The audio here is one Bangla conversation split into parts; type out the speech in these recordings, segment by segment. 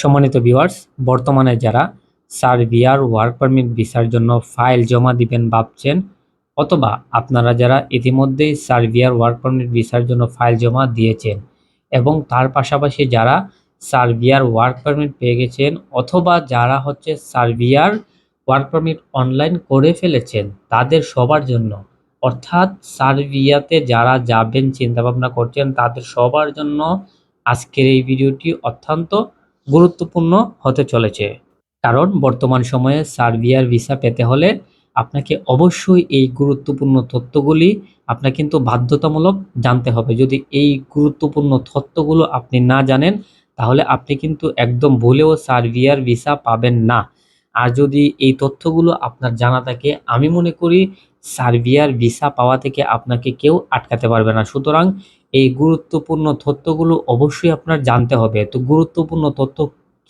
সম্মানিত ভিউয়ার্স বর্তমানে যারা সার্বিয়ার ওয়ার্ক পারমিট ভিসার জন্য ফাইল জমা দিবেন ভাবছেন, অথবা আপনারা যারা ইতিমধ্যেই সার্বিয়ার ওয়ার্ক পারমিট ভিসার জন্য ফাইল জমা দিয়েছেন এবং তার পাশাপাশি যারা সার্বিয়ার ওয়ার্ক পারমিট পেয়ে গেছেন, অথবা যারা হচ্ছে সার্বিয়ার ওয়ার্ক পারমিট অনলাইন করে ফেলেছেন, তাদের সবার জন্য, অর্থাৎ সার্বিয়াতে যারা যাবেন, চিন্তাভাবনা করছেন, তাদের সবার জন্য আজকের এই ভিডিওটি অত্যন্ত গুরুত্বপূর্ণ হতে চলেছে। কারণ বর্তমান সময়ে সার্বিয়ার ভিসা পেতে হলে আপনাকে অবশ্যই এই গুরুত্বপূর্ণ তথ্যগুলি আপনার কিন্তু বাধ্যতামূলক জানতে হবে। যদি এই গুরুত্বপূর্ণ তথ্যগুলো আপনি না জানেন, তাহলে আপনি কিন্তু একদম ভুলেও সার্বিয়ার ভিসা পাবেন না। আর যদি এই তথ্যগুলো আপনার জানা থাকে, আমি মনে করি সার্বিয়ার ভিসা পাওয়া থেকে আপনাকে কেউ আটকাতে পারবে না। সুতরাং এই গুরুত্বপূর্ণ তথ্যগুলো অবশ্যই আপনার জানতে হবে। তো গুরুত্বপূর্ণ তথ্য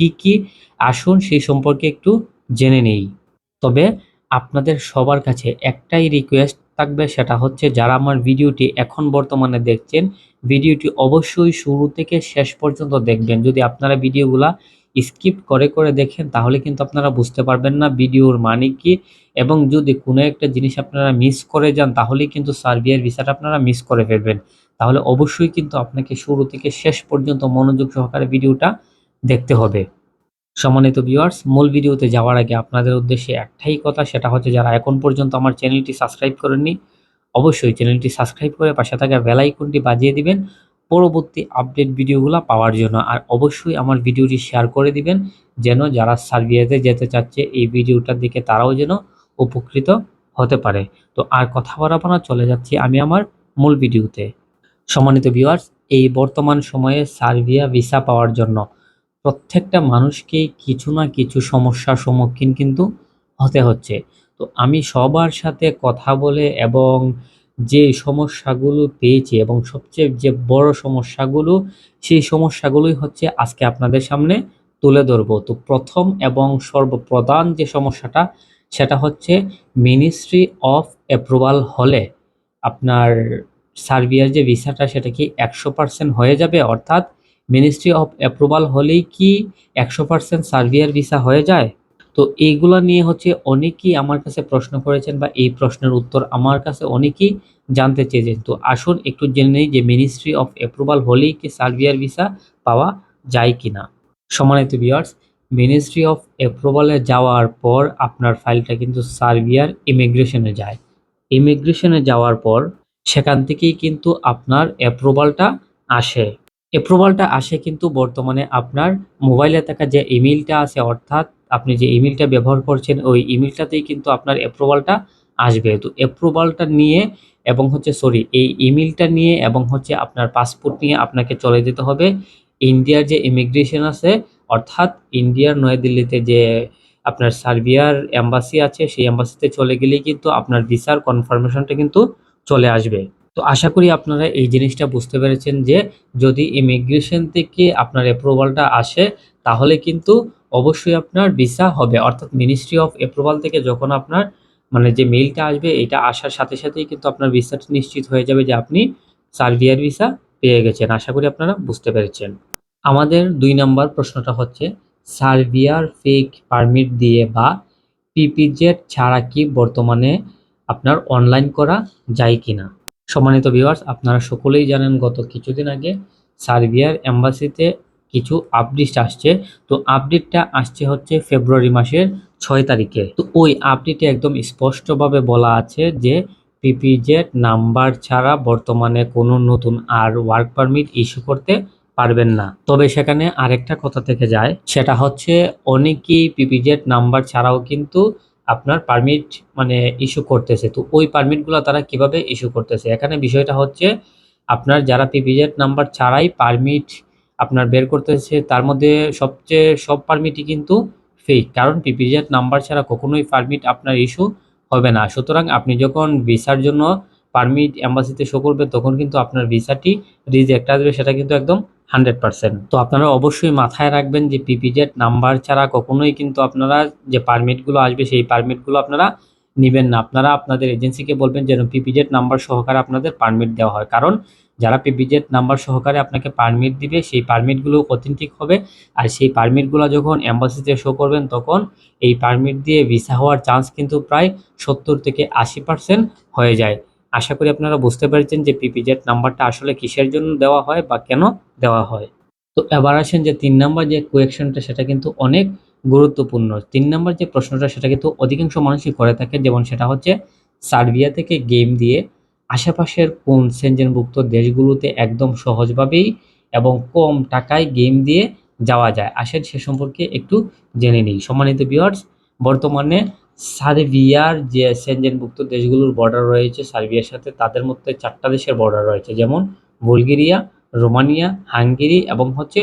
কি কি? আসুন সেই সম্পর্কে একটু জেনে নেই। তবে আপনাদের সবার কাছে একটাই রিকোয়েস্ট থাকবে, সেটা হচ্ছে যারা আমার ভিডিওটি এখন বর্তমানে দেখছেন, ভিডিওটি অবশ্যই শুরু থেকে শেষ পর্যন্ত দেখবেন। যদি আপনারা ভিডিওগুলা স্কিপ করে করে দেখেন, তাহলে কিন্তু আপনারা বুঝতে পারবেন না ভিডিওর মানে কি। এবং যদি কোনো একটা জিনিস আপনারা মিস করে যান, তাহলে কিন্তু সার্বিয়ার ভিসাটা আপনারা মিস করে ফেলবেন। তাহলে অবশ্যই কিন্তু আপনাকে শুরু থেকে শেষ পর্যন্ত মনোযোগ সহকারে ভিডিওটা দেখতে হবে। সম্মানিত ভিউয়ার্স মূল ভিডিওতে যাওয়ার আগে আপনাদের উদ্দেশ্যে একটাই কথা, সেটা হচ্ছে যারা এখন পর্যন্ত আমার চ্যানেলটি সাবস্ক্রাইব করেননি, অবশ্যই চ্যানেলটি সাবস্ক্রাইব করে পাশে থাকা বেল আইকনটি বাজিয়ে দিবেন পরবর্তী আপডেট ভিডিওগুলো পাওয়ার জন্য। আর অবশ্যই আমার ভিডিওটি শেয়ার করে দিবেন, যেন যারা সার্বিয়াতে যেতে চাচ্ছে এই ভিডিওটার দিকে তারাও যেন উপকৃত হতে পারে। তো আর কথা বাড়াবো চলে যাচ্ছি আমি আমার মূল ভিডিওতে। সম্মানিত ভিউয়ার্স এই বর্তমান সময়ে সার্বিয়া ভিসা পাওয়ার জন্য প্রত্যেকটা মানুষকেই কিছু না কিছু সমস্যার সম্মুখীন কিন্তু হতে হচ্ছে। তো আমি সবার সাথে কথা বলে এবং যে সমস্যাগুলো পেয়েছি এবং সবচেয়ে যে বড় সমস্যাগুলো, সেই সমস্যাগুলোই হচ্ছে আজকে আপনাদের সামনে তুলে ধরবো। তো প্রথম এবং সর্বপ্রধান যে সমস্যাটা, সেটা হচ্ছে মিনিস্ট্রি অফ অ্যাপ্রুভাল হলে আপনার সার্বিয়ার যে ভিসাটা, সেটা কি একশো পার্সেন্ট হয়ে যাবে? অর্থাৎ মিনিস্ট্রি অফ অ্যাপ্রুভাল হলেই কি একশো পার্সেন্ট সার্বিয়ার ভিসা হয়ে যায়? তো এইগুলো নিয়ে হচ্ছে অনেকেই আমার কাছে প্রশ্ন করেছেন বা এই প্রশ্নের উত্তর আমার কাছে অনেকেই জানতে চেয়েছেন। তো আসুন একটু জেনে নিই যে মিনিস্ট্রি অফ অ্যাপ্রুভাল হলেই কি সার্বিয়ার ভিসা পাওয়া যায় কি না সম্মানিত বিয়ার্স মিনিস্ট্রি অফ অ্যাপ্রুভালে যাওয়ার পর আপনার ফাইলটা কিন্তু সার্বিয়ার ইমিগ্রেশনে যায়। ইমিগ্রেশনে যাওয়ার পর সেখান থেকেই কিন্তু আপনার অ্যাপ্রুভালটা আসে। অ্যাপ্রুভালটা আসে কিন্তু বর্তমানে আপনার মোবাইলে থাকা যে ইমেলটা আছে, অর্থাৎ আপনি যে ইমেলটা ব্যবহার করছেন, ওই ইমেলটাতেই কিন্তু আপনার অ্যাপ্রুভালটা আসবে। তো অ্যাপ্রুভালটা নিয়ে এবং হচ্ছে সরি এই ইমেলটা নিয়ে এবং হচ্ছে আপনার পাসপোর্ট নিয়ে আপনাকে চলে যেতে হবে। ইন্ডিয়ার যে ইমিগ্রেশন আছে, অর্থাৎ ইন্ডিয়ার নয়াদিল্লিতে যে আপনার সার্বিয়ার অ্যাম্বাসি আছে, সেই অ্যাম্বাসিতে চলে গেলেই কিন্তু আপনার ভিসার কনফার্মেশনটা কিন্তু চলে আসবে। তো আশা করি আপনারা এই জিনিসটা বুঝতে পেরেছেন যে যদি ইমিগ্রেশন থেকে আপনার অ্যাপ্রুভালটা আসে, তাহলে কিন্তু অবশ্যই আপনার ভিসা হবে। অর্থাৎ মিনিস্ট্রি অফ অ্যাপ্রুভাল থেকে যখন আপনার মানে যে মেইলটা আসবে এটা আসার সাথে সাথেই কিন্তু আপনার ভিসাটা নিশ্চিত হয়ে যাবে যে আপনি সার্বিয়ার ভিসা পেয়ে গেছেন। আশা করি আপনারা বুঝতে পেরেছেন। আমাদের দুই নম্বর প্রশ্নটা হচ্ছে সার্বিয়ার ফেক পারমিট দিয়ে বা পিপিজেড ছাড়া কি বর্তমানে আপনার অনলাইন করা যায় কি না সম্মানিত ভিউয়ার্স আপনারা সকলেই জানেন গত কিছুদিন আগে সার্বিয়ার অ্যাম্বাসিতে কিছু আপডেট আসছে। তো আপডেটটা আসছে হচ্ছে ফেব্রুয়ারি মাসের ছয় তারিখে। তো ওই আপডেটে একদম স্পষ্টভাবে বলা আছে যে পিপিজেড নাম্বার ছাড়া বর্তমানে কোনো নতুন আর ওয়ার্ক পারমিট ইস্যু করতে পারবেন না। তবে সেখানে আরেকটা কথা থেকে যায়, সেটা হচ্ছে অনেকেই পিপিজেড নাম্বার ছাড়াও কিন্তু আপনার পারমিট মানে ইস্যু করতেছে। তো ওই পারমিটগুলো তারা কীভাবে ইস্যু করতেছে? এখানে বিষয়টা হচ্ছে, আপনার যারা পিপিজেড নাম্বার ছাড়াই পারমিট আপনার বের করতেছে, তার মধ্যে সবচেয়ে সব পারমিটই কিন্তু ফেক কারণ পিপিজেড নাম্বার ছাড়া কখনোই পারমিট আপনার ইস্যু হবে না। সুতরাং আপনি যখন ভিসার জন্য পারমিট অ্যাম্বাসিতে শো করবে, তখন কিন্তু আপনার ভিসাটি রিজেক্ট আসবে। সেটা কিন্তু একদম হান্ড্রেড পার্সেন্ট। তো আপনারা অবশ্যই মাথায় রাখবেন যে পিপিজেড নাম্বার ছাড়া কখনোই কিন্তু আপনারা যে পারমিটগুলো আসবে সেই পারমিটগুলো আপনারা নেবেন না। আপনারা আপনাদের এজেন্সিকে বলবেন যেন পিপিজেড নাম্বার সহকারে আপনাদের পারমিট দেওয়া হয়। কারণ যারা পিপিজেড নাম্বার সহকারে আপনাকে পারমিট দিবে, সেই পারমিটগুলো অথেন্টিক হবে? আর সেই পারমিটগুলো যখন অ্যাম্বাসিতে শো করবেন, তখন এই পারমিট দিয়ে ভিসা হওয়ার চান্স কিন্তু প্রায় সত্তর থেকে আশি পার্সেন্ট হয়ে যায়। আশা করি আপনারা বুঝতে পেরেছেন যে পিপিজেড নাম্বারটা আসলে কিসের জন্য দেওয়া হয় বা কেন দেওয়া হয়। তো এবার আসেন যে তিন নাম্বার যে কোয়েকশনটা সেটা কিন্তু অনেক গুরুত্বপূর্ণ। তিন নাম্বার যে প্রশ্নটা, সেটা কিন্তু অধিকাংশ মানুষই করে থাকে, যেমন সেটা হচ্ছে, সার্বিয়া থেকে গেম দিয়ে আশেপাশের কোন সেনজেনভুক্ত দেশগুলোতে একদম সহজভাবেই এবং কম টাকায় গেম দিয়ে যাওয়া যায়। আসেন সে সম্পর্কে একটু জেনে নিই। সম্মানিত ভিউয়ার্স বর্তমানে সার্বিয়ার যে সেনজেনভুক্ত দেশগুলোর বর্ডার রয়েছে সার্বিয়ার সাথে, তাদের মধ্যে চারটা দেশের বর্ডার রয়েছে, যেমন বুলগেরিয়া, রোমানিয়া, হাঙ্গেরি এবং হচ্ছে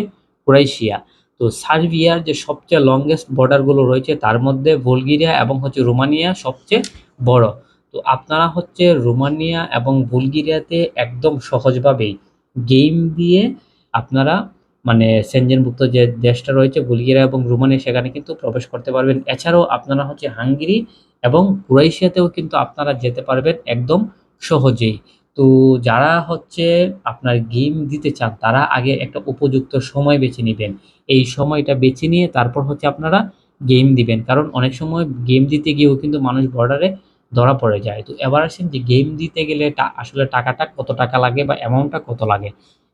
ক্রোয়েশিয়া। তো সার্বিয়ার যে সবচেয়ে লংগেস্ট বর্ডারগুলো রয়েছে, তার মধ্যে বুলগেরিয়া এবং হচ্ছে রোমানিয়া সবচেয়ে বড়। তো আপনারা হচ্ছে রোমানিয়া এবং বুলগেরিয়াতে একদম সহজভাবেই গেম দিয়ে আপনারা মানে সেনজেনভুক্ত যে দেশটা রয়েছে বুলগেরিয়া এবং রোমানিয়া, সেখানে কিন্তু প্রবেশ করতে পারবেন। এছাড়াও আপনারা হচ্ছে হাঙ্গেরি এবং ক্রোয়েশিয়াতেও কিন্তু আপনারা যেতে পারবেন একদম সহজেই। তো যারা হচ্ছে আপনার গেম দিতে চান, তারা আগে একটা উপযুক্ত সময় বেছে নেবেন। এই সময়টা বেছে নিয়ে তারপর হচ্ছে আপনারা গেম দিবেন। কারণ অনেক সময় গেম দিতে গিয়েও কিন্তু মানুষ বর্ডারে ধরা পড়ে যায়। তো এবার আসেন যে গেম দিতে গেলে আসলে টাকাটা কত টাকা লাগে বা অ্যামাউন্টটা কত লাগে?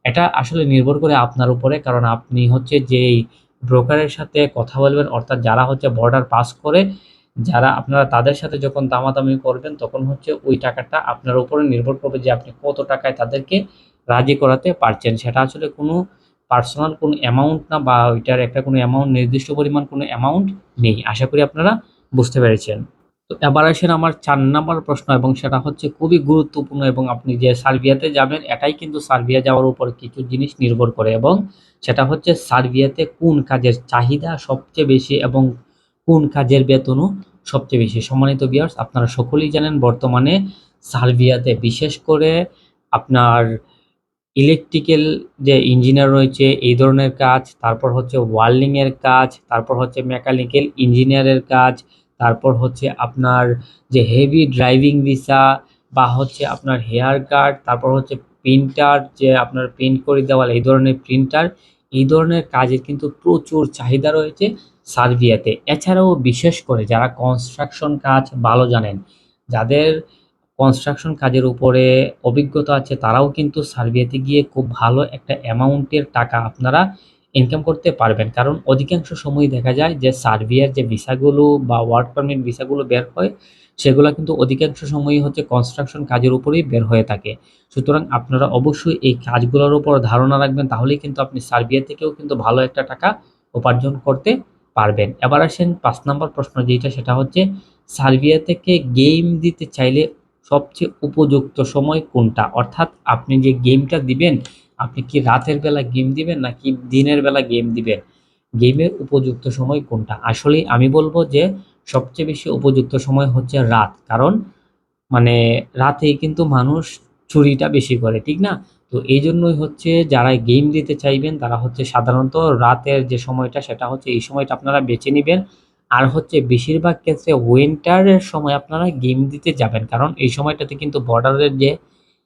এটা আসলে নির্ভর করে আপনার উপরে, কারণ আপনি হচ্ছে যেই ব্রোকারের সাথে কথা বলবেন, অর্থাৎ যারা হচ্ছে বর্ডার পাস করে, যারা আপনারা তাদের সাথে যখন দামাদামি করবেন, তখন হচ্ছে ওই টাকাটা আপনার উপরে নির্ভর করবে যে আপনি কত টাকায় তাদেরকে রাজি করাতে পারছেন। সেটা আসলে কোনো পার্সোনাল কোনো অ্যামাউন্ট না, বা ওইটার একটা কোনো অ্যামাউন্ট নির্দিষ্ট পরিমাণ কোনো অ্যামাউন্ট নেই। আশা করি আপনারা বুঝতে পেরেছেন। তো এবার আসেন আমার চার নাম্বার প্রশ্ন এবং সেটা হচ্ছে খুবই গুরুত্বপূর্ণ এবং আপনি যে সার্বিয়াতে যাবেন, এটাই কিন্তু সার্বিয়া যাওয়ার উপর কিছু জিনিস নির্ভর করে এবং সেটা হচ্ছে সার্বিয়াতে কোন কাজের চাহিদা সবচেয়ে বেশি এবং কোন কাজের বেতনও সবচেয়ে বেশি। সম্মানিত বিয়ার্স আপনারা সকলেই জানেন বর্তমানে সার্বিয়াতে বিশেষ করে আপনার ইলেকট্রিক্যাল যে ইঞ্জিনিয়ার রয়েছে, এই ধরনের কাজ, তারপর হচ্ছে ওয়ার্লিংয়ের কাজ, তারপর হচ্ছে মেকানিক্যাল ইঞ্জিনিয়ারের কাজ তারপর হচ্ছে আপনার যে হেভি ড্রাইভিং ভিসা বা হচ্ছে আপনার হেয়ার কাট তারপর হচ্ছে প্রিন্টার যে আপনার প্রিন্ট করে দেওয়াল এই ধরনের প্রিন্টার এই ধরনের কাজের কিন্তু প্রচুর চাহিদা রয়েছে সার্বিয়াতে। এছাড়াও বিশেষ করে যারা কনস্ট্রাকশন কাজ ভালো জানেন, যাদের কনস্ট্রাকশন কাজের উপরে অভিজ্ঞতা আছে, তারাও কিন্তু সার্বিয়াতে গিয়ে খুব ভালো একটা অ্যামাউন্টের টাকা আপনারা ইনকাম করতে পারবেন। কারণ অধিকাংশ সময় দেখা যায় যে সার্বিয়ার যে ভিসাগুলো বা ওয়ার্ক পারমিট ভিসাগুলো বের হয়, সেগুলো কিন্তু অধিকাংশ সময়ই হচ্ছে কনস্ট্রাকশন কাজের উপরেই বের হয়ে থাকে। সুতরাং আপনারা অবশ্যই এই কাজগুলোর উপর ধারণা রাখবেন, তাহলেই কিন্তু আপনি সার্বিয়া থেকেও কিন্তু ভালো একটা টাকা উপার্জন করতে পারবেন। এবার আসেন পাঁচ নম্বর প্রশ্ন যেটা সেটা হচ্ছে সার্বিয়া থেকে গেম দিতে চাইলে সবচেয়ে উপযুক্ত সময় কোনটা? অর্থাৎ আপনি যে গেমটা দিবেন আপনি কি রাতের বেলা গেম দিবেন নাকি দিনের বেলা গেম দিবেন? গেমের উপযুক্ত সময় কোনটা? আসলে আমি বলব যে সবচেয়ে বেশি উপযুক্ত সময় হচ্ছে রাত। কারণ মানে রাতেই কিন্তু মানুষ চুরিটা বেশি করে, ঠিক না? তো এই জন্যই হচ্ছে যারা গেম দিতে চাইবেন, তারা হচ্ছে সাধারণত রাতের যে সময়টা, সেটা হচ্ছে এই সময়টা আপনারা বেছে নেবেন। আর হচ্ছে বেশিরভাগ ক্ষেত্রে উইন্টারের সময় আপনারা গেম দিতে যাবেন। কারণ এই সময়টাতে কিন্তু বর্ডারের যে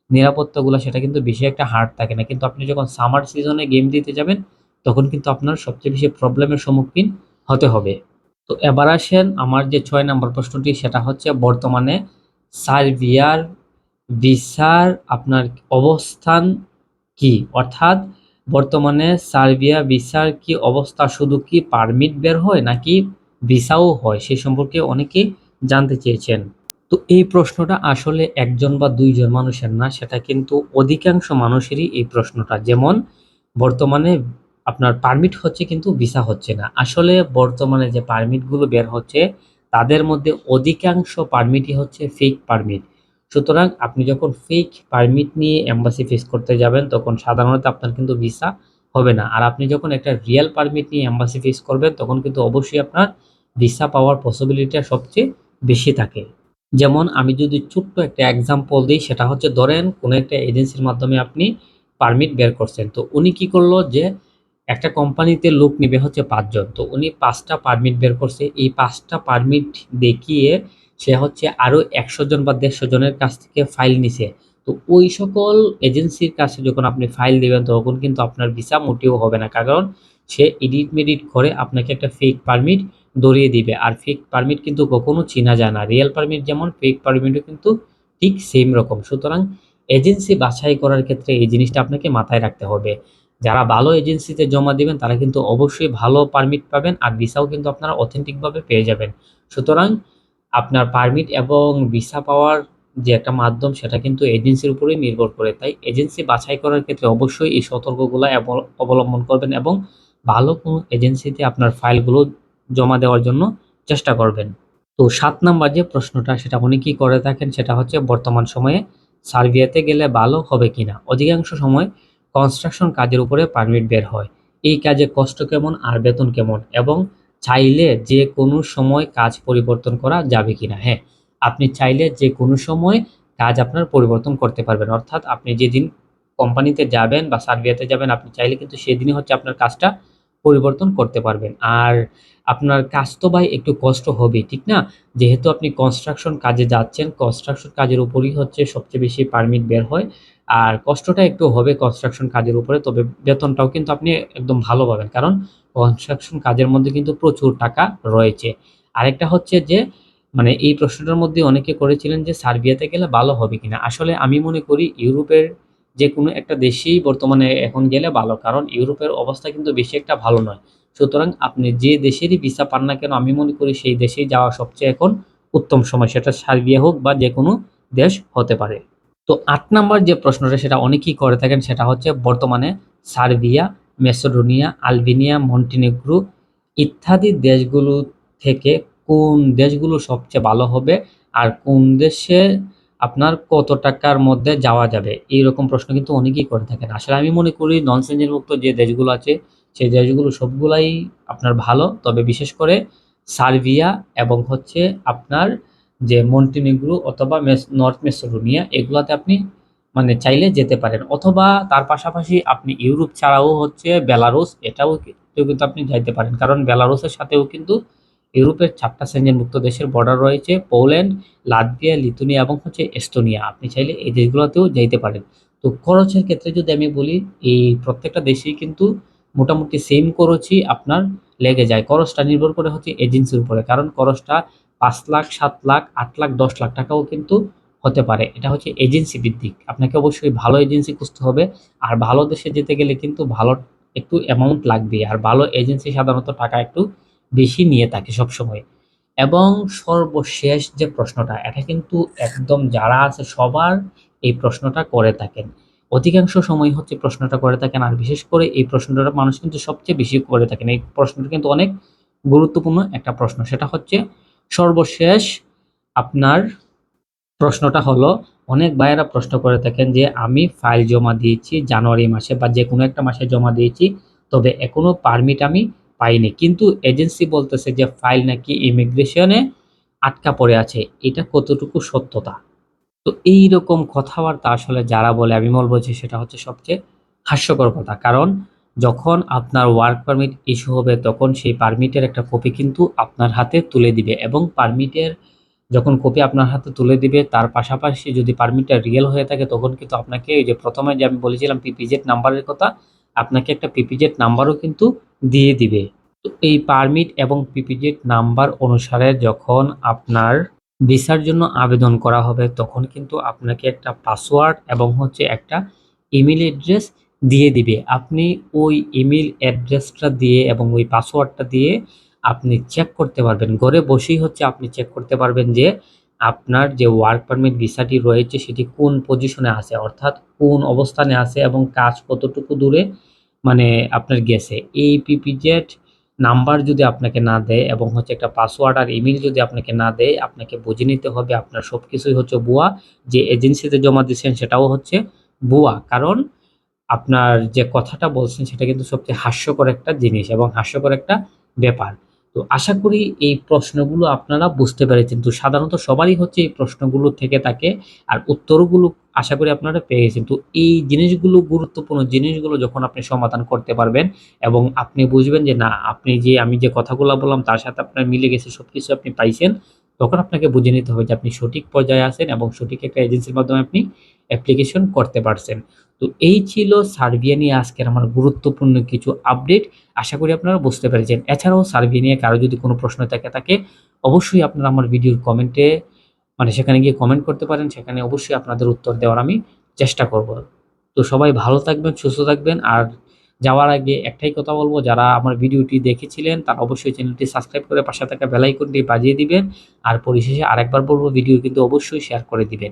নিরাপত্তাগুলো, সেটা কিন্তু বেশি একটা হার্ড থাকে না। কিন্তু আপনি যখন সামার সিজনে গেম দিতে যাবেন, তখন কিন্তু আপনার সবচেয়ে বেশি প্রবলেমের সম্মুখীন হতে হবে। তো এবার আসেন আমার যে ছয় নম্বর প্রশ্নটি, সেটা হচ্ছে বর্তমানে সার্বিয়ার ভিসার আপনার অবস্থান কি? অর্থাৎ বর্তমানে সার্বিয়া ভিসার কি অবস্থা? শুধু কি পারমিট বের হয় নাকি ভিসাও হয়? সে সম্পর্কে অনেকেই জানতে চেয়েছেন। তো এই প্রশ্নটা আসলে একজন বা দুইজন মানুষের না, সেটা কিন্তু অধিকাংশ মানুষেরই এই প্রশ্নটা। যেমন, বর্তমানে আপনার পারমিট হচ্ছে কিন্তু ভিসা হচ্ছে না। আসলে বর্তমানে যে পারমিটগুলো বের হচ্ছে, তাদের মধ্যে অধিকাংশ পারমিটই হচ্ছে ফেক পারমিট সুতরাং আপনি যখন ফেক পারমিট নিয়ে এম্বাসি ফেস করতে যাবেন, তখন সাধারণত আপনার কিন্তু ভিসা হবে না। আর আপনি যখন একটা রিয়েল পারমিট নিয়ে এম্বাসি ফেস করবেন, তখন কিন্তু অবশ্যই আপনার ভিসা পাওয়ার পসিবিলিটিটা সবচেয়ে বেশি থাকে। যেমন আমি যদি ছোট্ট একটা এক্সাম্পল দিই, সেটা হচ্ছে ধরেন কোনো একটা এজেন্সির মাধ্যমে আপনি পারমিট বের করছেন। তো উনি কি করল যে একটা কোম্পানিতে লোক নেবে হচ্ছে পাঁচজন। তো উনি পাঁচটা পারমিট বের করছে। এই পাঁচটা পারমিট দেখিয়ে সে হচ্ছে আরও একশো জন বা দেড়শো জনের কাছ থেকে ফাইল নিছে। তো ওই সকল এজেন্সির কাছে যখন আপনি ফাইল দেবেন, তখন কিন্তু আপনার ভিসা মোটেও হবে না। কারণ সে এডিট মেডিট করে আপনাকে একটা ফেক পারমিট ধরিয়ে দিবে। আর ফেক পারমিট কিন্তু কখনো চেনা যায় না। রিয়েল পারমিট যেমন ফেক পারমিটও কিন্তু ঠিক সেম রকম। সুতরাং এজেন্সি বাছাই করার ক্ষেত্রে এই জিনিসটা আপনাকে মাথায় রাখতে হবে। যারা ভালো এজেন্সিতে জমা দিবেন, তারা কিন্তু অবশ্যই ভালো পারমিট পাবেন আর ভিসাও কিন্তু আপনারা অথেন্টিকভাবে পেয়ে যাবেন। সুতরাং আপনার পারমিট এবং ভিসা পাওয়ার যে একটা মাধ্যম, সেটা কিন্তু এজেন্সির উপরেই নির্ভর করে। তাই এজেন্সি বাছাই করার ক্ষেত্রে অবশ্যই এই সতর্কগুলো অব- অবলম্বন করবেন এবং ভালো কোনো এজেন্সিতে আপনার ফাইলগুলো জমা দেওয়ার জন্য চেষ্টা করবেন। তো সাত নাম্বার যে প্রশ্নটা, সেটা অনেকেই করে থাকেন, সেটা হচ্ছে বর্তমান সময়ে সার্বিয়াতে গেলে ভালো হবে কিনা? অধিকাংশ সময় কনস্ট্রাকশন কাজের উপরে পারমিট বের হয়। এই কাজে কষ্ট কেমন আর বেতন কেমন? এবং চাইলে যে কোনো সময় কাজ পরিবর্তন করা যাবে কিনা? হ্যাঁ আপনি চাইলে যে কোনো সময় কাজ আপনার পরিবর্তন করতে পারবেন। অর্থাৎ আপনি যেদিন কোম্পানিতে যাবেন বা সার্বিয়াতে যাবেন, আপনি চাইলে কিন্তু সেদিনই হচ্ছে আপনার কাজটা পরিবর্তন করতে পারবেন। আর আপনার কাজ তো ভাই একটু কষ্ট হবে ঠিক না? যেহেতু আপনি কনস্ট্রাকশন কাজে যাচ্ছেন কনস্ট্রাকশন কাজের উপরই হচ্ছে সবচেয়ে বেশি পারমিট বের হয়। আর কষ্টটা একটু হবে কনস্ট্রাকশন কাজের উপরে, তবে বেতনটাও কিন্তু আপনি একদম ভালো পাবেন। কারণ কনস্ট্রাকশন কাজের মধ্যে কিন্তু প্রচুর টাকা রয়েছে। আরেকটা হচ্ছে যে মানে এই প্রশ্নটার মধ্যে অনেকে করেছিলেন যে, সার্বিয়াতে গেলে ভালো হবে কিনা। আসলে আমি মনে করি ইউরোপের যে কোনো একটা দেশেই বর্তমানে এখন গেলে ভালো, কারণ ইউরোপের অবস্থা কিন্তু বেশি একটা ভালো নয়। সুতরাং আপনি যে দেশেরই ভিসা পান না কেন, আমি মনে করি সেই দেশেই যাওয়া সবচেয়ে এখন উত্তম সময়, সেটা সার্বিয়া হোক বা যে কোনো দেশ হতে পারে। তো আট নাম্বার যে প্রশ্নটা সেটা অনেকেই করে থাকেন, সেটা হচ্ছে বর্তমানে সার্বিয়া, মেসোডোনিয়া, আলবেনিয়া, মন্টিনেগ্রো ইত্যাদি দেশগুলো থেকে কোন দেশগুলো সবচেয়ে ভালো হবে আর কোন দেশে আপনার কত টাকার মধ্যে যাওয়া যাবে? এই রকম প্রশ্ন কিন্তু অনেকেই করে থাকেন। আসলে আমি মনে করি নন মুক্ত যে দেশগুলো আছে, সেই দেশগুলো সবগুলাই আপনার ভালো। তবে বিশেষ করে সার্বিয়া এবং হচ্ছে আপনার যে মন্টিনিগ্রু অথবা নর্থ মেসোডোনিয়া এগুলাতে আপনি মানে চাইলে যেতে পারেন। অথবা তার পাশাপাশি আপনি ইউরোপ ছাড়াও হচ্ছে বেলারুস এটাও কিন্তু আপনি যাইতে পারেন। কারণ বেলারুসের সাথেও কিন্তু ইউরোপের চারটা মুক্ত দেশের বর্ডার রয়েছে, পোল্যান্ড লাতভিয়া লিথুনিয়া এবং হচ্ছে এস্তোনিয়া। আপনি চাইলে এই দেশগুলোতেও যাইতে পারেন। তো খরচের ক্ষেত্রে যদি আমি বলি, এই প্রত্যেকটা দেশেই কিন্তু মোটামুটি সেম খরচই আপনার লেগে যায়। খরচটা নির্ভর করে হচ্ছে এজেন্সির উপরে। কারণ খরচটা পাঁচ লাখ, সাত লাখ, আট লাখ, দশ লাখ টাকাও কিন্তু হতে পারে। এটা হচ্ছে এজেন্সি ভিত্তিক। আপনাকে অবশ্যই ভালো এজেন্সি খুঁজতে হবে। আর ভালো দেশে যেতে গেলে কিন্তু ভালো একটু অ্যামাউন্ট লাগবে আর ভালো এজেন্সি সাধারণত টাকা একটু বেশি নিয়ে থাকে সবসময়। এবং সর্বশেষ যে প্রশ্নটা, এটা কিন্তু একদম যারা আছে সবার এই প্রশ্নটা করে থাকেন। অধিকাংশ সময় হচ্ছে প্রশ্নটা করে থাকেন, আর বিশেষ করে এই প্রশ্নটা মানুষ কিন্তু সবচেয়ে বেশি করে থাকেন। এই প্রশ্নটা কিন্তু অনেক গুরুত্বপূর্ণ একটা প্রশ্ন, সেটা হচ্ছে সর্বশেষ আপনার প্রশ্নটা হলো, অনেক ভাইয়েরা প্রশ্ন করে থাকেন যে, আমি ফাইল জমা দিয়েছি জানুয়ারি মাসে বা যে কোনো একটা মাসে জমা দিয়েছি, তবে এখনও পারমিট আমি পাইনি। কিন্তু এজেন্সি বলতেছে যে ফাইল নাকি ইমিগ্রেশনে আটকা পড়ে আছে। এটা কতটুকু সত্যতা? তো এই রকম কথাবার্তা আসলে যারা বলে, আমি বলব যে সেটা হচ্ছে সবচেয়ে হাস্যকর কথা। কারণ যখন আপনার ওয়ার্ক পারমিট ইস্যু হবে, তখন সেই পারমিটের একটা কপি কিন্তু আপনার হাতে তুলে দিবে এবং পারমিটের যখন কপি আপনার হাতে তুলে দিবে, তার পাশাপাশি যদি পারমিটটা রিয়েল হয়ে থাকে, তখন কিন্তু আপনাকে এই যে প্রথমে যে আমি বলেছিলাম পিপিজেড নাম্বারের কথা, আপনাকে একটা পিপিজেড নাম্বারও কিন্তু দিয়ে দিবে। তো এই পারমিট এবং পিপিজেড নাম্বার অনুসারে যখন আপনার ভিসার জন্য আবেদন করা হবে, তখন কিন্তু আপনাকে একটা পাসওয়ার্ড এবং হচ্ছে একটা ইমেল অ্যাড্রেস দিয়ে দিবে। আপনি ওই ইমেল অ্যাড্রেসটা দিয়ে এবং ওই পাসওয়ার্ডটা দিয়ে আপনি চেক করতে পারবেন। ঘরে বসেই হচ্ছে আপনি চেক করতে পারবেন যে আপনার যে ওয়ার্ক পারমিট ভিসাটি রয়েছে, সেটি কোন পজিশনে আছে, অর্থাৎ কোন অবস্থানে আছে এবং কাজ কতটুকু দূরে মানে আপনার গেছে। এই পিপিজেড নাম্বার যদি আপনাকে না দেয় এবং হচ্ছে একটা পাসওয়ার্ড আর ইমেল যদি আপনাকে না দেয়, আপনাকে বুঝে নিতে হবে আপনার সব কিছুই হচ্ছে বুয়া যে এজেন্সিতে জমা দিচ্ছেন সেটাও হচ্ছে বুয়া কারণ আপনার যে কথাটা বলছেন সেটা কিন্তু সবচেয়ে হাস্যকর একটা জিনিস এবং হাস্যকর একটা ব্যাপার। তো আশা করি এই প্রশ্নগুলো আপনারা বুঝতে পেরেছেন। তো সাধারণত সবারই হচ্ছে এই প্রশ্নগুলো থেকে থাকে আর উত্তরগুলো আশা করি আপনারা পেয়ে গেছেন। তো এই জিনিসগুলো গুরুত্বপূর্ণ জিনিসগুলো যখন আপনি সমাধান করতে পারবেন এবং আপনি বুঝবেন যে না, আপনি যে আমি যে কথাগুলো বললাম তার সাথে আপনার মিলে গেছে সব কিছু আপনি পাইছেন, তখন আপনাকে বুঝে নিতে হবে যে আপনি সঠিক পর্যায়ে আছেন এবং সঠিক একটা এজেন্সির মাধ্যমে আপনি অ্যাপ্লিকেশন করতে পারছেন। তো এই ছিল সার্বিয়া নিয়ে আজকের আমার গুরুত্বপূর্ণ কিছু আপডেট আশা করি আপনারা বুঝতে পেরেছেন। এছাড়াও সার্বিয়া নিয়ে কারও যদি কোনো প্রশ্ন থাকে থাকে অবশ্যই আপনারা আমার ভিডিওর কমেন্টে মানে সেখানে গিয়ে কমেন্ট করতে পারেন। সেখানে অবশ্যই আপনাদের উত্তর দেওয়ার আমি চেষ্টা করব। তো সবাই ভালো থাকবেন, সুস্থ থাকবেন। আর যাওয়ার আগে একটাই কথা বলব, যারা আমার ভিডিওটি দেখেছিলেন, তারা অবশ্যই চ্যানেলটি সাবস্ক্রাইব করে পাশে থাকা বেলাইকনটি বাজিয়ে দিবেন। আর পরিশেষে আরেকবার বলব ভিডিও কিন্তু অবশ্যই শেয়ার করে দিবেন।